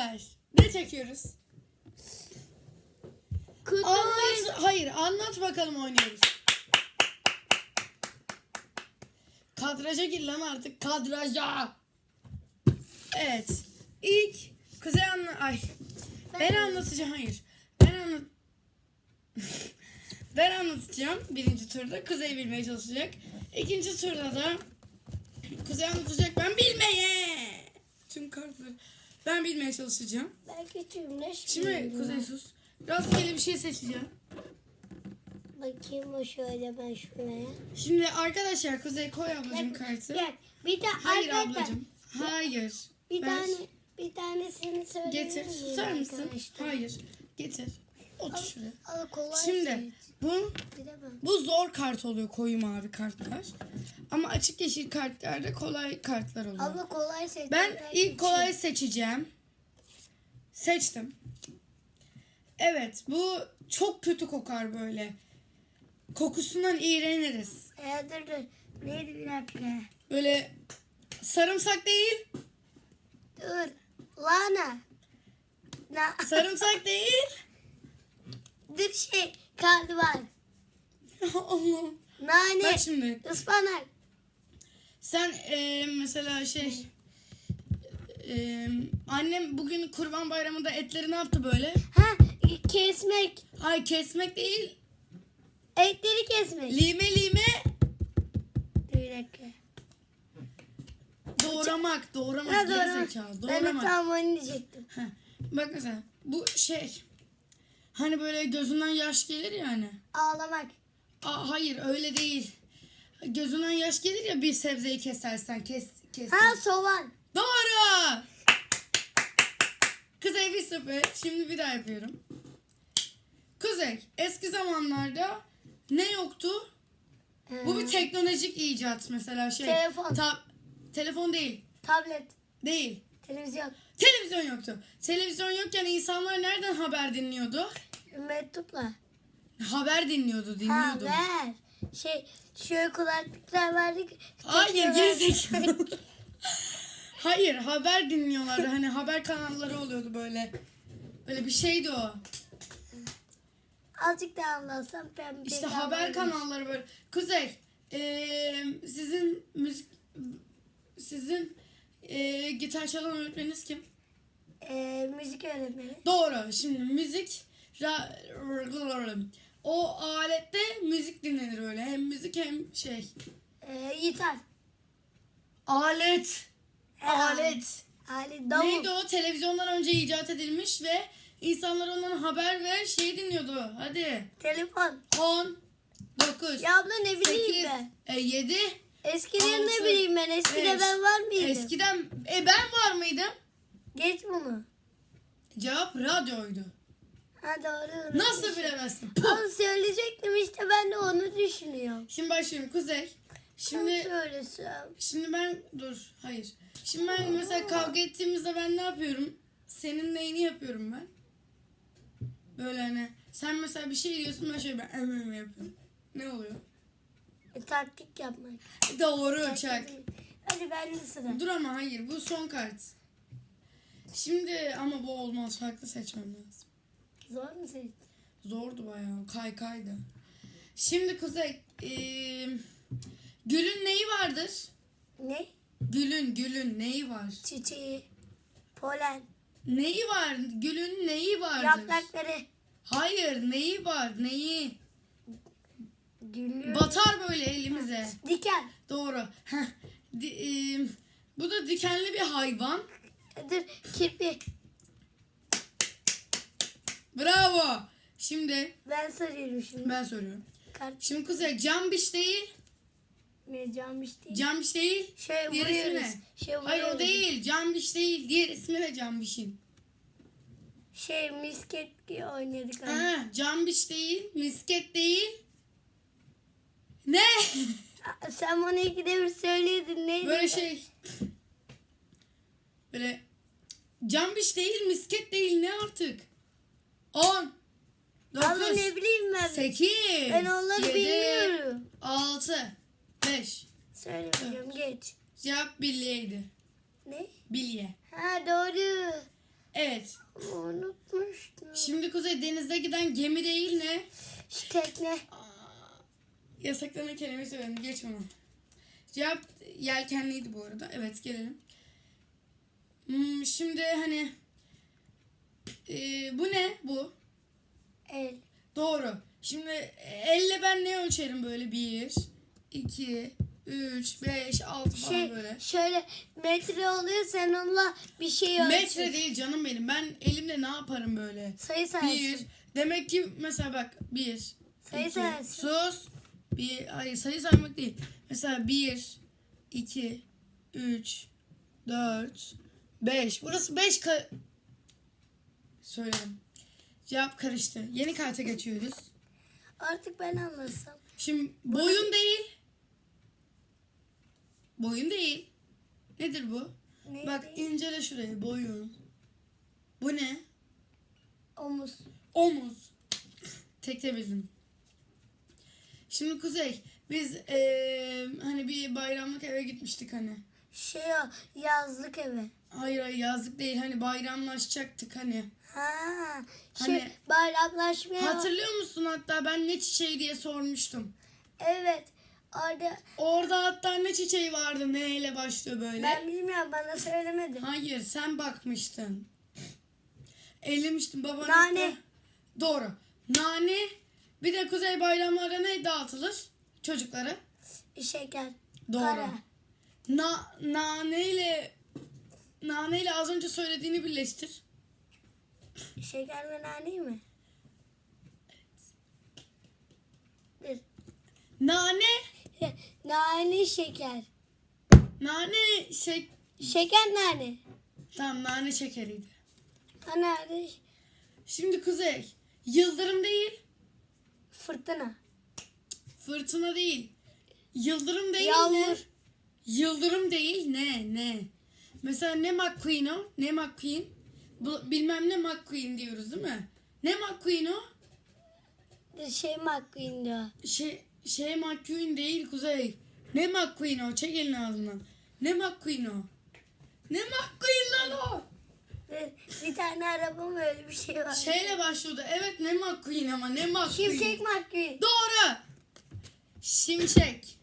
Arkadaşlar ne çekiyoruz? Anlat. Hayır anlat bakalım oynuyoruz. Kadraja gir lan artık kadraja. Evet. İlk Kuzey anla ay. Ben anlatacağım hayır. Ben anlat Ben anlatacağım birinci turda. Kuzey bilmeye çalışacak. İkinci turda da Kuzey anlatacak. Ben bilmeye. Tüm kartları ben bilmeye çalışacağım. belki cümle Şimdi Kuzey sus. Rastgele bir şey seçeceğim. Bakayım o şöyle ben şuraya. Şimdi arkadaşlar Kuzey koy ablacığım kartı. Gel. Bir de Hayır arkadaşlar, ablacığım. Hayır. Bir Ver. tane bir tanesini söyleyebilir Getir. Susar mısın? Hayır. Getir. Otur şuraya. Al kolay Şimdi seç. bu Bilemem. bu zor kart oluyor koyu mavi kartlar. Ama açık yeşil kartlarda kolay kartlar oluyor. Abla kolay seç. Ben ilk kolay seçeceğim. Seçtim. Evet bu çok kötü kokar böyle. Kokusundan iğreniriz. Ee, dur dur. Neydi bir dakika. Böyle sarımsak değil. Dur. Lana. Na, Sarımsak değil. dur şey. Kaldı var. Allah'ım. Nane. Bak şimdi Ispanak. sen e, mesela şey e, annem bugün kurban bayramında etleri ne yaptı böyle? Ha kesmek. Hayır kesmek değil. Etleri kesmek. Lime lime bir dakika. doğramak. Doğramak. Ha, doğru. zekalı. Ben de Doğramak. tam onu diyecektim. Heh. Bak mesela bu şey hani böyle gözünden yaş gelir ya hani. Ağlamak. Aa, hayır öyle değil. Gözünden yaş gelir ya bir sebzeyi kesersen kes kes. Ha soğan. Doğru. Kuzey bir sıfır. Şimdi bir daha yapıyorum. Kuzey eski zamanlarda ne yoktu? Bu bir teknolojik icat mesela şey. Telefon. Ta- telefon değil. Tablet. Değil. Televizyon. Televizyon yoktu. Televizyon yokken insanlar nereden haber dinliyordu? Mektupla. Haber dinliyordu, dinliyordu. Haber. Şey şöyle kulaklıklar verdik. Hayır, gerizekalı. Hayır, haber dinliyorlardı. Hani haber kanalları oluyordu böyle. Böyle bir şeydi o. Azıcık daha anlatsam ben bir İşte daha haber kanalları böyle. Kuzey, eee, sizin müzik sizin eee, gitar çalan öğretmeniniz kim? Ee, müzik öğretmeni. Doğru. Şimdi müzik o alette müzik dinlenir öyle. Hem müzik hem şey. Ee, gitar. Alet. Ee, Alet. Ali davul. Neydi o? Televizyondan önce icat edilmiş ve insanlar ondan haber ve şey dinliyordu. Hadi. Telefon. 10 9 Ya abla ne bileyim 8 ben. 7 Eskiden ne altı, bileyim ben. Eskiden beş. ben var mıydım? Eskiden e ben var mıydım? Geç bunu. Cevap radyoydu. Ha doğru. Nasıl bilemezsin? Ama söyleyecektim işte ben de onu düşünüyorum. Şimdi başlıyorum Kuzey. Şimdi Şimdi söylesem. şimdi ben dur hayır. Şimdi ben mesela kavga ettiğimizde ben ne yapıyorum? Senin neyini yapıyorum ben? Böyle hani sen mesela bir şey diyorsun ben şöyle ben emrimi yapıyorum. Ne oluyor? E, taktik yapmak. Doğru çak. Hadi ben de sıra. Dur ama hayır bu son kart. Şimdi ama bu olmaz farklı seçmem lazım. Zor mu seçtin? Zordu bayağı kaykaydı. Şimdi Kuzey eee, gülün neyi vardır? Ne? Gülün gülün neyi var? Çiçeği. Polen. Neyi var? Gülün neyi vardır? Yaprakları. Hayır neyi var? Neyi? Gülüyor. Batar böyle elimize. Diken. Doğru. Di- eee, bu da dikenli bir hayvan. E, Dur kirpi. Bravo. Şimdi Ben soruyorum şimdi. ben soruyorum. Kart Şimdi Kuzey cambiş değil. ne camış değil. Cambiş değil. Şey Diğer ismi vuruyoruz. ne? Şey Hayır o değil. Cambiş değil. Diğer ismi ne cambişin? Şey misket gibi oynadık. hani. Ha, cambiş değil. Misket değil. Ne? Aa, Sen bana ikide bir söylüyordun neydi? Böyle şey. Böyle cambiş değil, misket değil ne artık? 10 Abla 9 ne bileyim ben. 8 Ben onları bilmiyorum. 6 5 Söylemiyorum geç. Cevap bilyeydi. Ne? Bilye. Ha doğru. Evet. Ama unutmuştum. Şimdi Kuzey denizde giden gemi değil ne? Şu tekne. Yasaklanan kelime söyledim. Geç bunu. Cevap yelkenliydi bu arada. Evet gelelim. Hmm, şimdi hani e, bu ne bu? El. Doğru. Şimdi elle ben ne ölçerim böyle? 1, 2, 3, 5, 6 falan Şey böyle. şöyle metre oluyor sen onunla bir şey ölçüyorsun. Metre değil canım benim. Ben elimle ne yaparım böyle? Sayı sayarsın. Bir. Demek ki mesela bak bir. Sayı iki, sayarsın. Sus. Bir. Hayır sayı saymak değil. Mesela bir, iki, üç, dört, beş. Burası beş ka... Söyledim. Cevap karıştı. Yeni karta geçiyoruz. Artık ben anlasam. Şimdi boyun değil. Boyun değil. Nedir bu? Ne? Bak incele şuraya. Boyun. Bu ne? Omuz. Omuz. Tekte bildim. Şimdi Kuzey, biz eee, hani bir bayramlık eve gitmiştik hani. Şey o yazlık evi. Hayır hayır yazlık değil hani bayramlaşacaktık hani. Ha, şey Hani- bayramlaşmaya. Hatırlıyor musun hatta ben ne çiçeği diye sormuştum. Evet. Orada Orada hatta ne çiçeği vardı neyle başlıyor böyle. ben bilmiyorum bana söylemedi. Hayır sen bakmıştın. Ellemiştin baban Nane. hatta- Doğru. Nane. Bir de Kuzey bayramlarda ne dağıtılır? Çocuklara. Şeker. Doğru. Para. Na, naneyle naneyle az önce söylediğini birleştir. Şeker ve nane mi? Bir. Nane, Nane şeker. nane şey Şeker nane. tamam nane şekeriydi. Ha nerede? Şimdi Kuzey, yıldırım değil, Fırtına. fırtına değil. Yıldırım değil Yağmur. ne? Yıldırım değil ne ne? Mesela ne McQueen o? Ne McQueen? Bu, bilmem ne McQueen diyoruz değil mi? Ne McQueen o? Şey McQueen diyor. Şey, şey McQueen değil Kuzey. Ne McQueen o? Çek elini ağzından. Ne McQueen o? Ne McQueen lan o? Bir, tane araba mı öyle bir şey var. Şeyle başlıyordu. Evet ne McQueen ama ne McQueen. Şimşek McQueen. Doğru. Şimşek.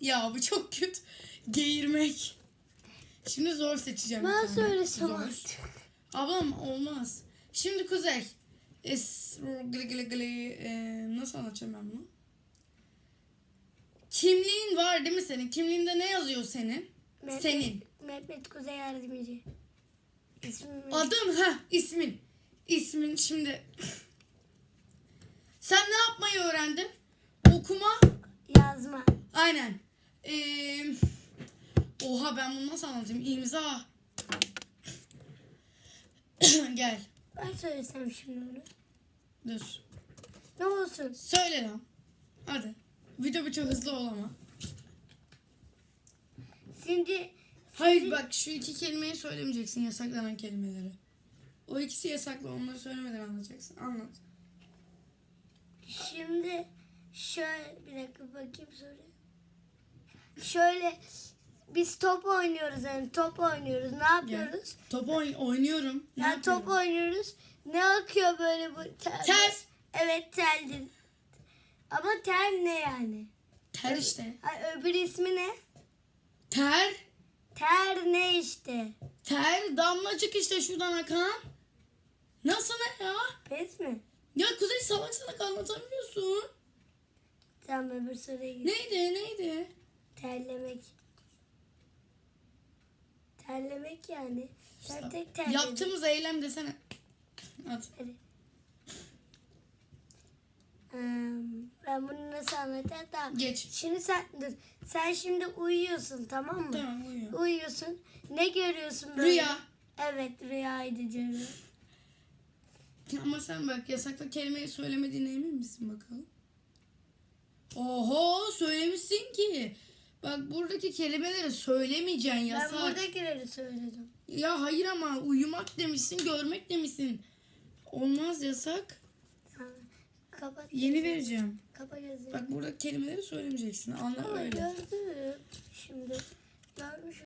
Ya bu çok kötü. Geğirmek. Şimdi zor seçeceğim. bir Ben tane. söylesem Zor. artık. Ablam olmaz. Şimdi Kuzey. Es, glı glı glı, e, nasıl anlatacağım ben bunu? Kimliğin var değil mi senin? Kimliğinde ne yazıyor senin? Mehmet- Senin. Mehmet Kuzey Yardımcı. İsmim Adın ha ismin. İsmin şimdi. Sen ne yapmayı öğrendin? Okuma. yazma. Aynen. Ee, oha ben bunu nasıl anlatayım? İmza. Gel. Ben söylesem şimdi bunu. Dur. Ne olsun? Söyle lan. Hadi. Video çok hızlı ol ama. Şimdi Hayır bak şu iki kelimeyi söylemeyeceksin yasaklanan kelimeleri. O ikisi yasaklı onları söylemeden anlatacaksın. Anlat. şimdi şöyle bir dakika bakayım soruyu. Şöyle biz top oynuyoruz yani top oynuyoruz. Ne yapıyoruz? Top oyn- oynuyorum. Ne Yani top yapıyorum? oynuyoruz. Ne akıyor böyle bu tel? Ter. Evet teldir. Ama ter ne yani? Ter işte. Ay, öbür ismi ne? Ter. Ter ne işte? Ter damlacık işte şuradan akan. Nasıl ne ya? Pes mi? Ya Kuzey salak anlatamıyorsun. Tamam öbür soruya git. Neydi neydi? Terlemek. Terlemek yani. Sen tek terledin. Yaptığımız eylem desene. At. Hadi. Hmm, ben bunu nasıl anlatacağım? Tamam. Geç. Şimdi sen dur. Sen şimdi uyuyorsun tamam mı? Tamam uyuyor. Uyuyorsun. Ne görüyorsun böyle? Rüya. Evet rüyaydı canım. Ama sen bak yasaklı kelimeyi söylemediğine emin misin bakalım? Oho söylemişsin ki. Bak buradaki kelimeleri söylemeyeceksin yasak. Ben buradakileri söyledim. Ya hayır ama uyumak demişsin, görmek demişsin. Olmaz yasak. Kapat. Yeni vereceğim. Kapa gözünü. Bak burada kelimeleri söylemeyeceksin. Anla öyle. gördüm. Şimdi görmüş